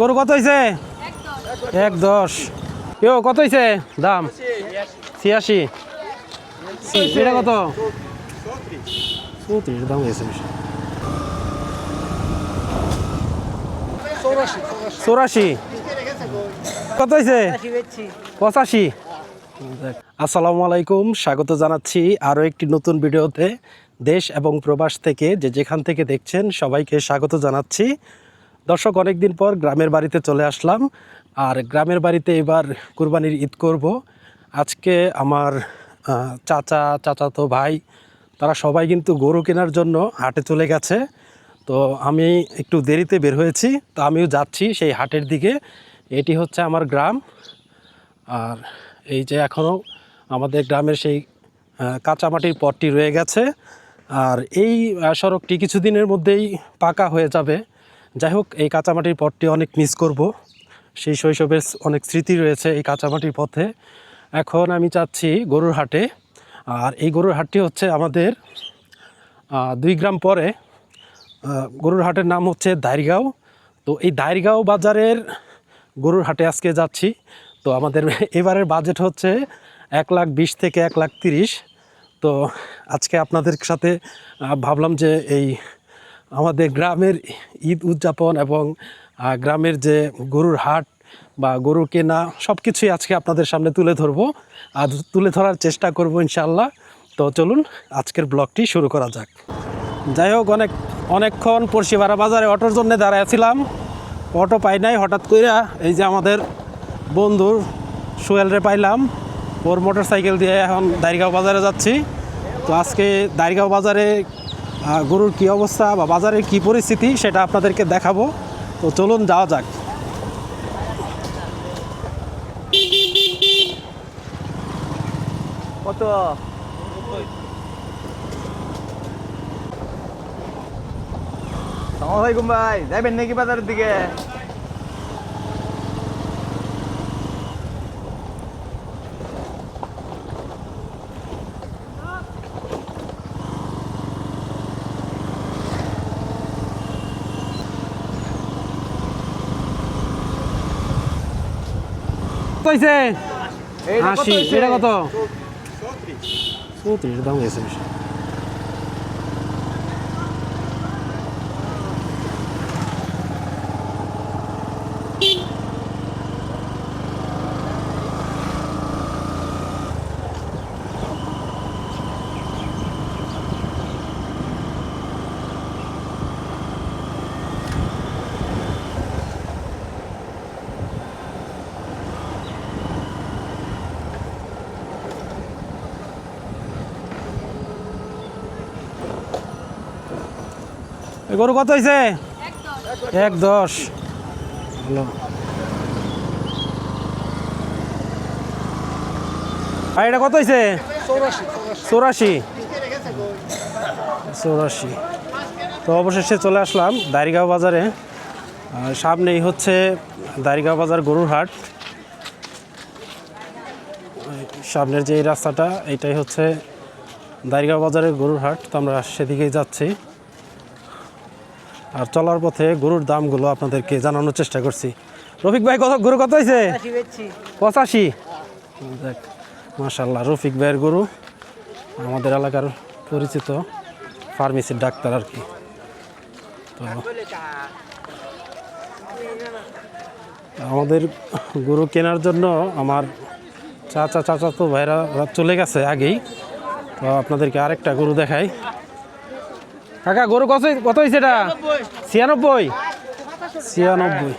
গরু কত হয়েছে এক দশ। কেউ কত হয়েছে দাম? ছিয়াশি। এটা কত? চৌত্রিশ। দাম হয়েছে বেশি। চৌরাশি কত হয়েছে পঁচাশি। আসসালামু আলাইকুম স্বাগত জানাচ্ছি আরও একটি নতুন ভিডিওতে। দেশ এবং প্রবাস থেকে যে যেখান থেকে দেখছেন সবাইকে স্বাগত জানাচ্ছি। দর্শক, অনেকদিন পর গ্রামের বাড়িতে চলে আসলাম। আর গ্রামের বাড়িতে এবার কুরবানির ঈদ করব। আজকে আমার চাচা, চাচাতো ভাই, তারা সবাই কিন্তু গরু কেনার জন্য হাটে চলে গেছে। তো আমি একটু দেরিতে বের হয়েছি, তো আমিও যাচ্ছি সেই হাটের দিকে। এটি হচ্ছে আমার গ্রাম। আর এই যে এখনও আমাদের গ্রামের সেই কাঁচামাটির পথটি রয়ে গেছে। আর এই সড়কটি কিছুদিনের মধ্যেই পাকা হয়ে যাবে। যাই হোক এই কাঁচামাটির পথটি অনেক মিস করব। সেই শৈশবের অনেক স্মৃতি রয়েছে এই কাঁচামাটির পথে। এখন আমি চাচ্ছি গরুর হাটে। আর এই গরুর হাটটি হচ্ছে আমাদের দুই গ্রাম পরে। গরুর হাটের নাম হচ্ছে দাইরগাঁও। তো এই দাইরগাঁও বাজারের গরুর হাটে আজকে যাচ্ছি। তো আমাদের এবারের বাজেট হচ্ছে এক লাখ বিশ থেকে এক লাখ তিরিশ। তো আজকে আপনাদের সাথে ভাবলাম যে এই আমাদের গ্রামের ঈদ উদযাপন এবং গ্রামের যে গরুর হাট বা গরু কেনা সব কিছুই আজকে আপনাদের সামনে তুলে ধরবো। আর তুলে ধরার চেষ্টা করব ইনশাল্লাহ তো চলুন, আজকের ব্লগটি শুরু করা যাক। যাই হোক, অনেক, অনেকক্ষণ পড়শিবাড়া বাজারে অটোর জন্য দাঁড়াইছিলাম অটো পাই নাই, হঠাৎ কইরা এই যে আমাদের বন্ধুর সোহেলরে পাইলাম। ওর মোটর সাইকেল দিয়ে এখন দারিগাঁও বাজারে যাচ্ছি। তো আজকে দারিগাঁও বাজারে গরুর কি অবস্থা বা বাজারের কি পরিস্থিতি সেটা আপনাদেরকে দেখাবো। তো চলুন যাওয়া যাক। কত? ভাই যাবেন নাকি বাজারের দিকে? হয়েছে আশি? এটা কত? চৌত্রিশ। দাম হয়েছে গরু কত হয়েছে এক দশ। ভালো। আর এটা কত হয়েছে চৌরাশি। চৌরাশি। তো অবশেষে চলে আসলাম দারিগাঁও বাজারে। সামনেই হচ্ছে দারিগাঁও বাজার গরুর হাট। সামনের যে রাস্তাটা এইটাই হচ্ছে দারিগাঁও বাজারের গরুর হাট। তো আমরা সেদিকেই যাচ্ছি। আর চলার পথে গরুর দামগুলো আপনাদেরকে জানানোর চেষ্টা করছি। রফিক ভাই কত গরু কত হয়েছে? পঁচাশি দেখ মাশাল্লাহ রফিক ভাইয়ের গরু আমাদের এলাকার পরিচিত ফার্মেসির ডাক্তার আর কি। তো আমাদের গরু কেনার জন্য আমার চাচা চাচা তো ভাইরা চলে গেছে আগেই। তো আপনাদেরকে আরেকটা গরু দেখাই। কাকা, গরু কত কত হয়েছে এটা? ছিয়ানব্বই। ছিয়ানব্বই।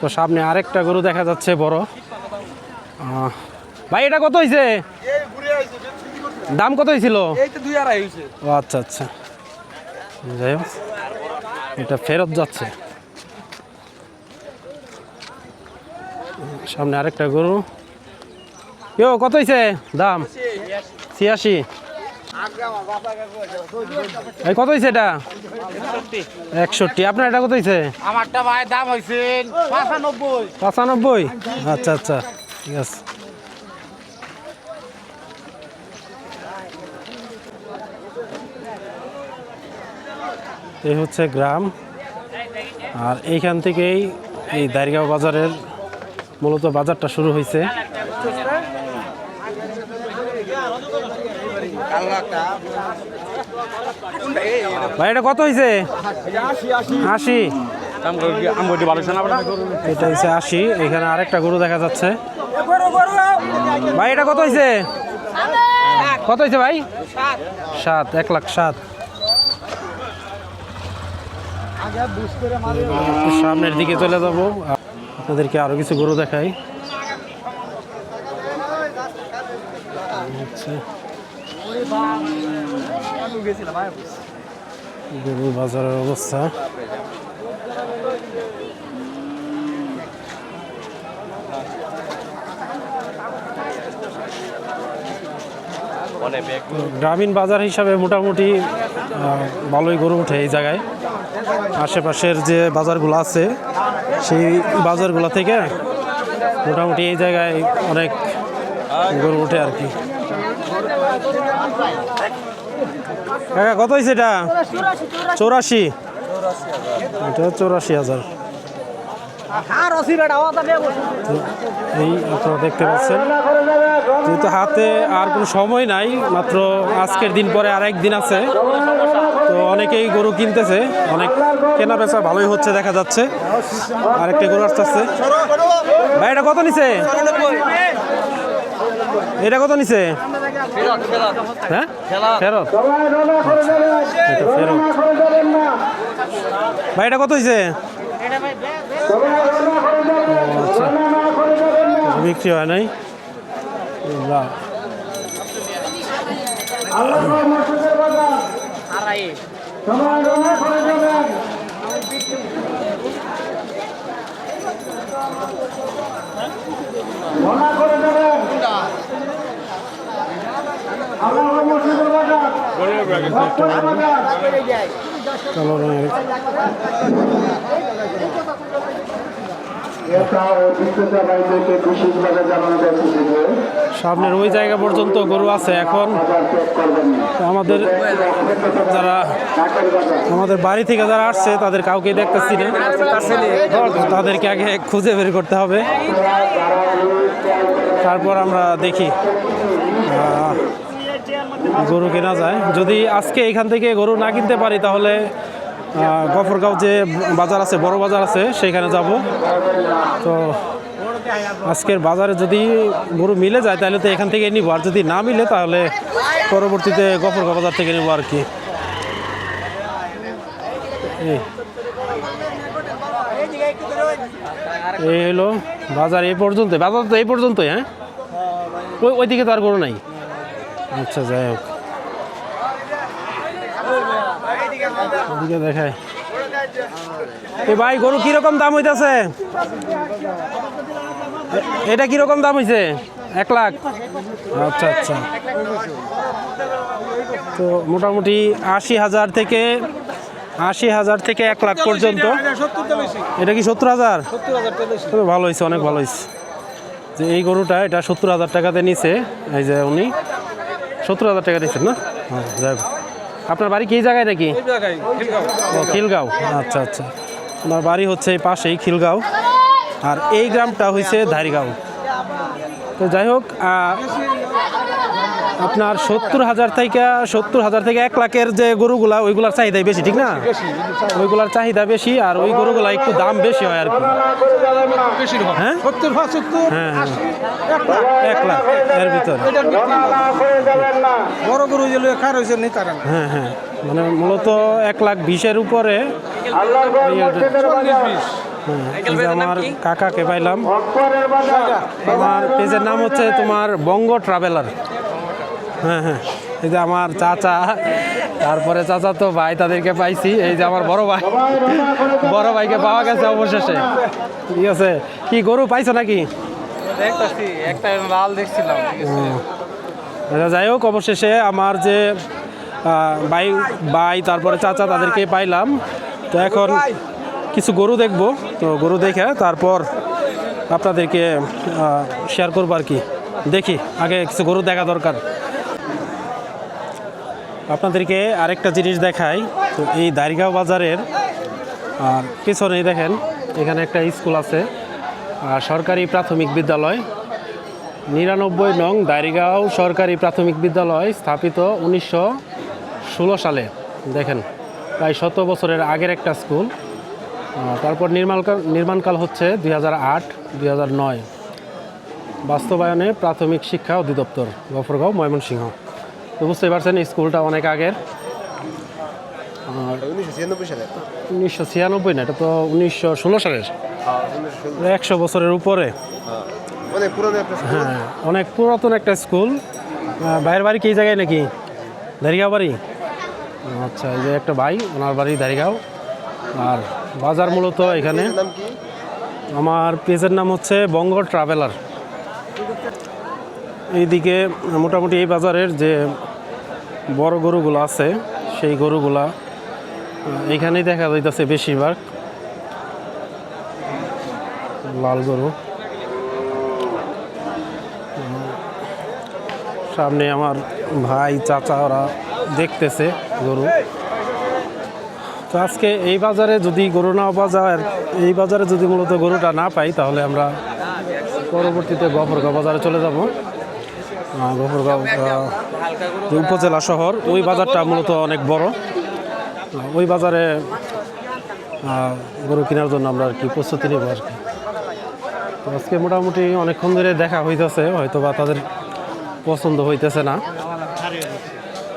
তো সামনে আরেকটা গরু দেখা যাচ্ছে বড়। ভাই, এটা কত হয়েছে দাম কত হয়েছিল ও আচ্ছা আচ্ছা। যাই হোক, এটা ফেরত যাচ্ছে। সামনে আরেকটা গরু। কেউ কত হয়েছে দাম? ছিয়াশি। এই কত হয়েছে এটা? একষট্টি। আপনার এটা কত হয়েছে আমারটা ভাই দাম হয়েছে পাঁচানব্বই। পঁচানব্বই? আচ্ছা আচ্ছা। ঠিক আছে। এই হচ্ছে গ্রাম। আর এইখান থেকেই এই দারিগাঁও বাজারের মূলত বাজারটা শুরু হয়েছে ভাই, এটা কত হয়েছে আশি। এটা হচ্ছে আশি। এখানে আরেকটা গরু দেখা যাচ্ছে। ভাই, এটা কত হয়েছে কত হয়েছে ভাই? সাত, এক লাখ সাত। সামনের দিকে চলে যাব। আপনাদেরকে আরও কিছু গরু দেখাই। আচ্ছা। বাজারের অবস্থা গ্রামীণ বাজার হিসাবে মোটামুটি ভালোই গরু ওঠে এই জায়গায়। আশেপাশের যে বাজারগুলো আছে, সেই বাজারগুলো থেকে মোটামুটি এই জায়গায় অনেক গরু ওঠে আর কি। কাকা, কত হয়েছে এটা? চৌরাশি। এটা চৌরাশি হাজার। এই আপনারা দেখতে পাচ্ছেন। যেহেতু হাতে আর কোনো সময় নাই, মাত্র আজকের দিন পরে আর একদিন আছে। তো অনেকেই গরু কিনতেছে, অনেক কেনা বেচা ভালোই হচ্ছে দেখা যাচ্ছে। আরেকটা গরু আসতে আসছে ভাই, এটা কত নিছে? এটা কত নিছে? হ্যাঁ ফেরত। আচ্ছা, ফেরত। ভাই এটা কত হয়েছে আচ্ছা। বিক্রি হয় নাই? না সামনের ওই জায়গা পর্যন্ত গরু আছে এখন। আমাদের যারা আমাদের বাড়ি থেকে যারা আসছে, তাদের কাউকে দেখতেছি না। তাদেরকে আগে খুঁজে বের করতে হবে। তারপর আমরা দেখি। গরু কেনা যায়। যদি আজকে এখান থেকে গরু না কিনতে পারি, তাহলে গফরগাঁও যে বাজার আছে, বড় বাজার আছে, সেখানে যাব। তো আজকের বাজারে যদি গরু মিলে যায়, তাহলে তো এখান থেকে নিব। আর যদি না মিলে, তাহলে পরবর্তীতে গফরগাঁও বাজার থেকে নেব আর কি। এই। এই হলো বাজার এই পর্যন্ত বাজার তো এই পর্যন্তই হ্যাঁ? ওই ওইদিকে তো আর গরু নাই। আচ্ছা যাই হোক। এ ভাই, গরু কীরকম দাম হইতাছে? এটা কীরকম দাম হইছে? এক লাখ? আচ্ছা আচ্ছা। তো মোটামুটি আশি হাজার থেকে, আশি হাজার থেকে এক লাখ পর্যন্ত। এটা কি সত্তর হাজার? ভালো হয়েছে অনেক ভালো হয়েছে যে এই গরুটা, এটা সত্তর হাজার টাকাতে নিছে, এই যে উনি। সত্তর হাজার টাকা দিচ্ছেন না? হ্যাঁ যাই হোক। আপনার বাড়ি কি এই জায়গায় নাকি? ও খিলগাঁও। আচ্ছা আচ্ছা। আমার বাড়ি হচ্ছে এই পাশেই খিলগাঁও। আর এই গ্রামটা হয়েছে ধারিগাঁও তো যাই হোক আপনার সত্তর হাজার থেকে সত্তর হাজার থেকে এক লাখের যে গরুগুলা ওইগুলার চাহিদাই বেশি ঠিক না? ওইগুলার চাহিদা বেশি আর ওই গরুগুলা একটু দাম বেশি হয় আর কি। হ্যাঁ? সত্তর সত্তর হ্যাঁ হ্যাঁ। এক লাখ। এর ভিতর বড় গরু যে খার হয়েছে নেই তারা হ্যাঁ হ্যাঁ। মানে মূলত এক লাখ বিশের উপরে হ্যাঁ, আমার কাকাকে পাইলাম। আমার পেজের নাম হচ্ছে তোমার বঙ্গ ট্রাভেলার। হ্যাঁ হ্যাঁ এই যে আমার চাচা তারপরে চাচা তো ভাই তাদেরকে পাইছি এই যে আমার বড় ভাই। বড় ভাইকে পাওয়া গেছে অবশেষে। ঠিক আছে? কি গরু পাইছো নাকি? দেখতাছি একটা লাল দেখছিলাম আচ্ছা, যাই হোক অবশেষে আমার যে ভাই ভাই তারপরে চাচা তাদেরকে পাইলাম। তো এখন কিছু গরু দেখব। তো গরু দেখে তারপর আপনাদেরকে শেয়ার করব আর কি। দেখি আগে কিছু গরু দেখা দরকার। আপনাদেরকে আরেকটা জিনিস দেখাই। তো এই দারিগাঁও বাজারের পিছনেই দেখেন, এখানে একটা স্কুল আছে আর সরকারি প্রাথমিক বিদ্যালয়। নিরানব্বই নং দারিগাঁও সরকারি প্রাথমিক বিদ্যালয় স্থাপিত উনিশশো ষোলো সালে। দেখেন, প্রায় শত বছরের আগের একটা স্কুল। তারপর নির্মাণকাল নির্মাণকাল হচ্ছে দুই হাজার আট, দুই হাজার নয়। বাস্তবায়নে প্রাথমিক শিক্ষা অধিদপ্তর, গফরগাঁও, ময়মনসিংহ। তো বুঝতেই পারছেন স্কুলটা অনেক আগের। আর উনিশশো ছিয়ানব্বই সালে? উনিশশো ছিয়ানব্বই না এটা তো উনিশশো ষোলো সালের একশো বছরের উপরে। হ্যাঁ অনেক পুরাতন একটা স্কুল। ভাইয়ের বাড়ি কি জায়গায় নাকি? দারিগাঁও বাড়ি? আচ্ছা এই যে একটা ভাই ওনার বাড়ি দারিগাঁও। আর বাজার মূলত এখানে। আমার পেজের নাম হচ্ছে বঙ্গ ট্রাভেলার। এইদিকে মোটামুটি এই বাজারের যে বড় গরুগুলো আছে, সেই গরুগুলা এখানেই দেখা যাইতেছে বেশিরভাগ। লাল গরু। সামনে আমার ভাই, চাচা ওরা দেখতেছে গরু। তো আজকে এই বাজারে যদি গরু না বাজার এই বাজারে যদি মূলত গরুটা না পাই, তাহলে আমরা পরবর্তীতে গফরগাঁও বাজারে চলে যাব। গফরগাঁও উপজেলা শহর। ওই বাজারটা মূলত অনেক বড়। ওই বাজারে গরু কেনার জন্য আমরা আর কি প্রস্তুতি নেব আর কি। আজকে মোটামুটি অনেকক্ষণ ধরে দেখা হইতেছে হয়তো বা তাদের পছন্দ হইতেছে না।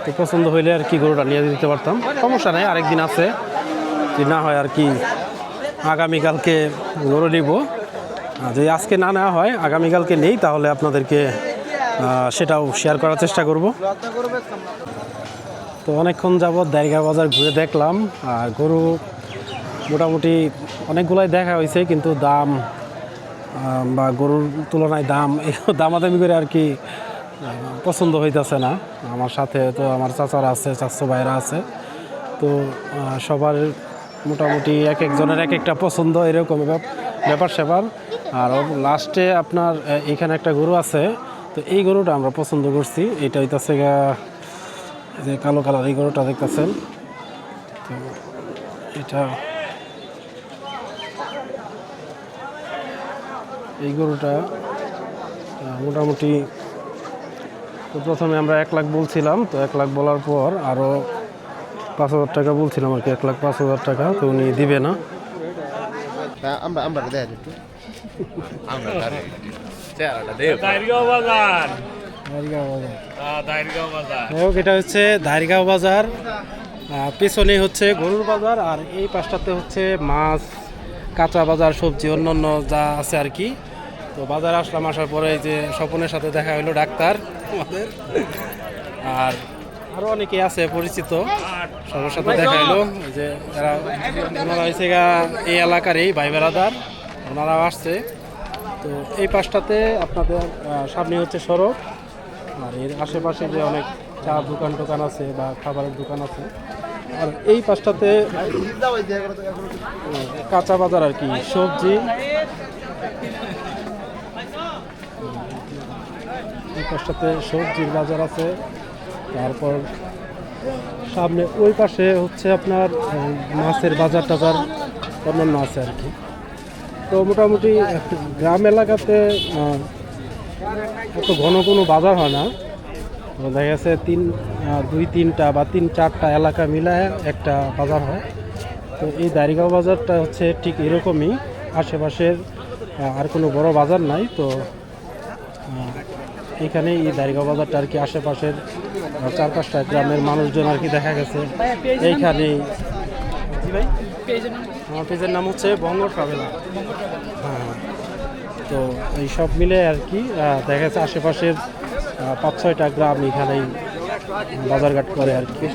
তো পছন্দ হইলে আর কি গরুটা নিয়ে দিতে পারতাম। সমস্যা নেই, আরেকদিন আছে। যদি না হয় আর কি আগামীকালকে গরু নিব। যদি আজকে না নেওয়া হয়, আগামীকালকে নেই, তাহলে আপনাদেরকে সেটাও শেয়ার করার চেষ্টা করব। তো অনেকক্ষণ যাবৎ দারিগা বাজার ঘুরে দেখলাম, আর গরু মোটামুটি অনেকগুলাই দেখা হয়েছে, কিন্তু দাম বা গরুর তুলনায় দাম দামাদামি করে আর কি পছন্দ হইতেছে না। আমার সাথে তো আমার চাচারা আছে, চাচু ভাইরা আছে। তো সবার মোটামুটি এক একজনের এক একটা পছন্দ, এরকম ব্যাপার স্যাপার আর লাস্টে আপনার এখানে একটা গরু আছে তো এই গরুটা আমরা পছন্দ করছি। এটা হইতেছে গা যে কালো কালার এই গরুটা দেখতেছেন। তো এটা এই গরুটা মোটামুটি তো প্রথমে আমরা এক লাখ বলছিলাম, তো এক লাখ বলার পর আরও পাঁচ হাজার টাকা বলছিলাম আর কি, এক লাখ পাঁচ হাজার টাকা, তো উনি দিবে না। আমরা আমরা দেখা দাইরগাঁও বাজার। দাইরগাঁও বাজার। এটা হচ্ছে ধারিগাঁও বাজার। পেছনে হচ্ছে গরুর বাজার আর এই পাশটাতে হচ্ছে মাছ কাঁচা বাজার সবজি অন্যান্য যা আছে আর কি। তো বাজার আসলাম আসার পরে এই যে স্বপনের সাথে দেখা হলো ডাক্তার আমাদের আর আরও অনেকে আছে পরিচিত। সবার সাথে দেখা হলো। যে যারা ওনারা হয়েছে এই এলাকারই ভাই বেড়াদার। ওনারাও আসছে। তো এই পাশটাতে আপনাদের সামনে হচ্ছে সড়ক। আর এর আশেপাশে যে অনেক চা দোকান টোকান আছে বা খাবারের দোকান আছে, আর এই পাশটাতে কাঁচা বাজার আর কি, সবজি। এই পাশটাতে সবজির বাজার আছে। তারপর সামনে ওই পাশে হচ্ছে আপনার মাছের বাজার টাজার অন্যান্য আছে আর কি। তো মোটামুটি গ্রাম এলাকাতে এত ঘন কোনো বাজার হয় না। দেখা গেছে তিন দুই, তিনটা বা তিন, চারটা এলাকা মিলায় একটা বাজার হয়। তো এই দারিগাঁও বাজারটা হচ্ছে ঠিক এরকমই। আশেপাশের আর কোনো বড় বাজার নাই। তো এখানে এই দারিগাঁও বাজারটা আর কি আশেপাশের চার পাঁচটা গ্রামের মানুষজন আর কি দেখা গেছে। ভাই আমার পেজের নাম হচ্ছে বঙ্গ ট্রাভেল হ্যাঁ তো এই সব মিলে আর কি দেখা যাচ্ছে আশেপাশের পাঁচ ছয়টা গ্রাম এখানেই বাজারঘাট করে আর কি।